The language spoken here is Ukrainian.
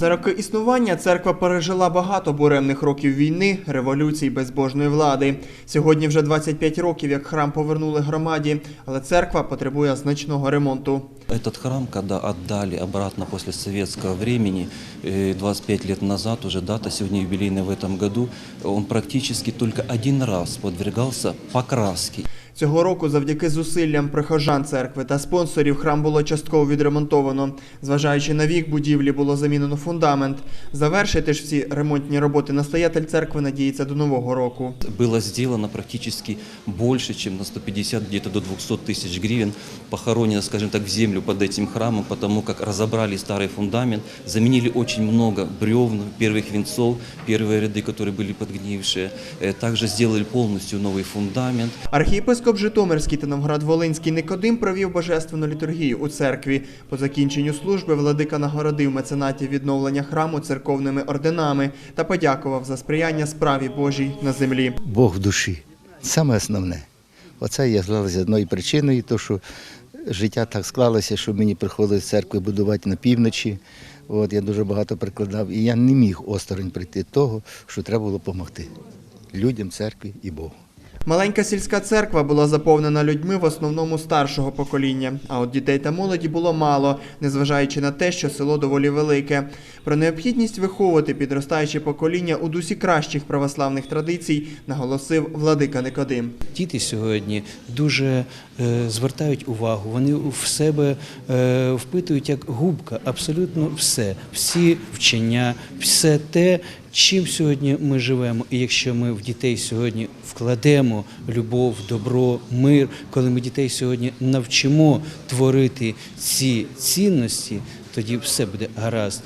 За роки існування церква пережила багато буремних років війни, революцій, безбожної влади. Сьогодні вже 25 років, як храм повернули громаді, але церква потребує значного ремонту. Этот храм, когда отдали обратно после советского времени, э, 25 лет назад, уже дата сегодня юбилейная в этом году, он практически только один раз подвергался покраске. Цього року, завдяки зусиллям прихожан церкви та спонсорів, храм було частково відремонтовано. Зважаючи на вік будівлі, було замінено фундамент. Завершити ж всі ремонтні роботи настоятель церкви надіється до нового року. Было сделано практически больше, чем на 150, где-то до 200 тысяч гривен, похоронено, скажем так, в землю под этим храмом, потому как разобрали старый фундамент, заменили очень много бревен, первых венцов, первые ряды, которые были подгнившие, Э, также сделали полностью новый фундамент, Архієпископ Житомирський та Новгород-Волинський Никодим провів божественну літургію у церкві. По закінченню служби владика нагородив меценатів відновлення храму церковними орденами та подякував за сприяння справі Божій на землі. Бог в душі. Саме основне. Оце я згадалася одною причиною, то що життя так склалося, що мені приходилось церкви будувати на півночі. От, я дуже багато прикладав, і я не міг осторонь прийти того, що треба було допомогти людям, церкві і Богу. Маленька сільська церква була заповнена людьми в основному старшого покоління, а от дітей та молоді було мало, незважаючи на те, що село доволі велике. Про необхідність виховувати підростаюче покоління у дусі кращих православних традицій наголосив владика Никодим. Діти сьогодні дуже е, звертають увагу, вони в себе е, впитують як губка абсолютно все, всі вчення, все те, чим сьогодні ми живемо. І якщо ми в дітей сьогодні вкладемо любов, добро, мир, коли ми дітей сьогодні навчимо творити ці цінності, тоді все буде гаразд.